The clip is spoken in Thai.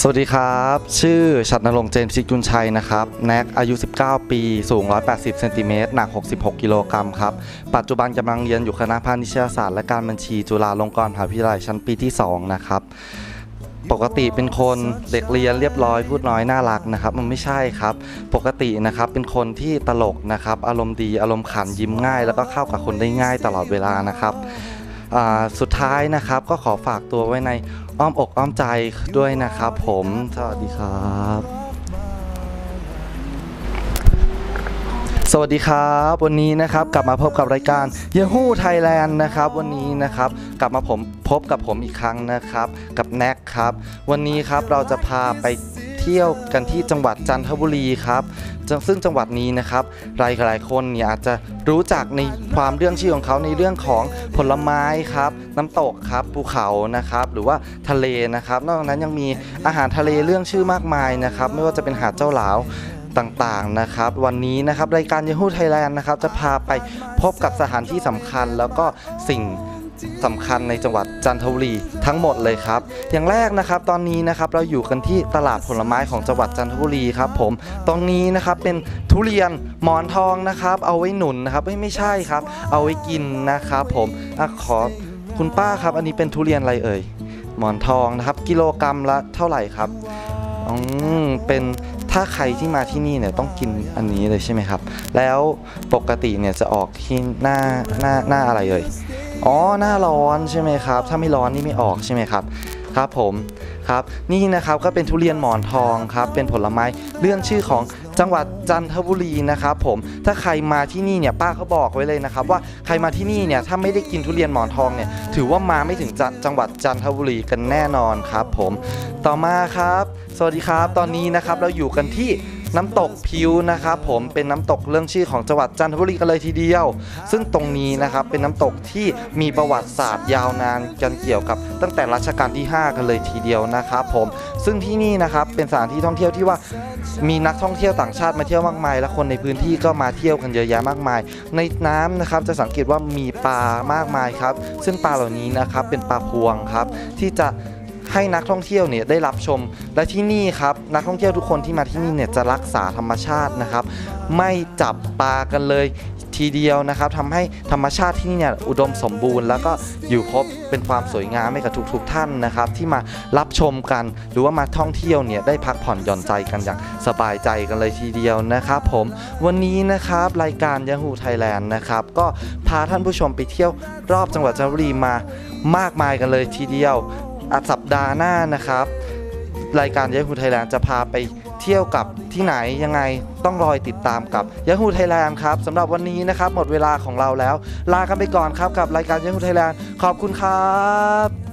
สวัสดีครับ ชื่อชัดนรงเจนพิชิตกุลชัยนะครับ แน็กอายุ 19 ปี สูง 180 เซนติเมตร หนัก 66 กิโลกรัมครับ ปัจจุบันกำลังเรียนอยู่คณะพาณิชยศาสตร์และการบัญชี จุฬาลงกรณ์มหาวิทยาลัยชั้นปีที่ 2 นะครับ ปกติเป็นคนเด็กเรียนเรียบร้อยพูดน้อยน่ารักนะครับ มันไม่ใช่ครับ ปกตินะครับเป็นคนที่ตลกนะครับ อารมณ์ดี อารมณ์ขันยิ้มง่าย แล้วก็เข้ากับคนได้ง่ายตลอดเวลานะครับ สุดท้ายนะครับก็ขอฝากตัวไว้ในอ้อมอกอ้อมใจด้วยนะครับผมสวัสดีครับ สวัสดีครับ วันนี้นะครับกลับมาพบกับรายการ Yahoo Thailand นะครับ วันนี้นะครับกลับมาผมพบกับผมอีกครั้งนะครับ กับแน็กครับ วันนี้ครับเราจะพาไป เที่ยวกันที่จังหวัดจันทบุรีครับซึ่งจังหวัดนี้นะครับหลายหลายๆคนเนี่ยอาจจะรู้จักในความเรื่องชื่อของเขาในเรื่องของผลไม้ครับ น้ำตกครับภูเขานะครับ หรือว่าทะเลนะครับ นอกจากนั้นยังมีอาหารทะเลเรื่องชื่อมากมายนะครับ ไม่ว่าจะเป็นหาดเจ้าหลาวต่างๆนะครับ วันนี้นะครับรายการ Yahoo Thailand นะครับจะพาไปพบกับสถานที่สำคัญแล้วก็สิ่ง สำคัญในจังหวัดจันทบุรีทั้งหมดเลยครับ อย่างแรกนะครับตอนนี้นะครับเราอยู่กันที่ตลาดผลไม้ของจังหวัดจันทบุรีครับผมตรงนี้นะครับเป็นทุเรียนหมอนทองนะครับ เอาไว้หนุนนะครับไม่ไม่ใช่ครับ เอาไว้กินนะครับผมอขอคุณป้าครับอันนี้เป็นทุเรียนอะไรเอ่ยหมอนทองนะครับ กิโลกรรัมละเท่าไหร่ครับอืมเป็นถ้าใครที่มาที่นี่เนี่ยต้องกินอันนี้เลยใช่ไหมครับ แล้วปกติเนี่ยจะออกที่หน้าหน้าหน้าอะไรเอ่ย อ๋อหน้าร้อนใช่ไหมครับ ถ้าไม่ร้อนนี่ไม่ออกใช่ไหมครับครับผมครับนี่นะครับก็เป็นทุเรียนหมอนทองครับเป็นผลไม้เรื่องชื่อของจังหวัดจันทบุรีนะครับผมถ้าใครมาที่นี่เนี่ยป้าเขาบอกไว้เลยนะครับว่าใครมาที่นี่เนี่ยถ้าไม่ได้กินทุเรียนหมอนทองเนี่ยถือว่ามาไม่ถึงจจังหวัดจันทบุรีกันแน่นอนครับผมต่อมาครับ สวัสดีครับ ตอนนี้นะครับเราอยู่กันที่ น้ำตกพิวนะครับผมเป็นน้ำตกเรื่องชื่อของจังหวัดจันทบุรีกันเลยทีเดียว ซึ่งตรงนี้นะครับเป็นน้ำตกที่มีประวัติศาสตร์ยาวนานกันเกี่ยวกับ ตั้งแต่รัชกาลที่ 5 กันเลยทีเดียวนะครับผมซึ่งที่นี่นะครับเป็นสถานที่ท่องเที่ยวที่ว่ามีนักท่องเที่ยวต่างชาติมาเที่ยวมากมาย และคนในพื้นที่ก็มาเที่ยวกันเยอะแยะมากมาย ในน้ำนะครับจะสังเกตว่ามีปลามากมายครับซึ่งปลาเหล่านี้นะครับเป็นปลาพวงครับที่จะ ให้นักท่องเที่ยวเนี่ยได้รับชม และที่นี่ครับนักท่องเที่ยวทุกคนที่มาที่นี่เนี่ยจะรักษาธรรมชาตินะครับ ไม่จับปลากันเลยทีเดียวนะครับทำให้ธรรมชาติที่นี่เนี่ยอุดมสมบูรณ์ แล้วก็อยู่ครบเป็นความสวยงามให้กับทุกๆทท่านนะครับ ที่มารับชมกัน หรือว่ามาท่องเที่ยวเนี่ยได้พักผ่อนหย่อนใจกันอย่างสบายใจกันเลยทีเดียวนะครับ ผมวันนี้นะครับรายการ Yahoo Thailand นะครับก็พาท่านผู้ชมไปเที่ยวรอบจังหวัดจันทบุรีมามากมายกันเลยทีเดียว สัปดาห์หน้านะครับ รายการ Yahoo Thailand จะพาไปเที่ยวกับที่ไหนยังไงต้องรอยติดตามกับ Yahoo Thailand ครับสำหรับวันนี้นะครับ หมดเวลาของเราแล้ว ลากันไปก่อนครับกับรายการ Yahoo Thailand ขอบคุณครับ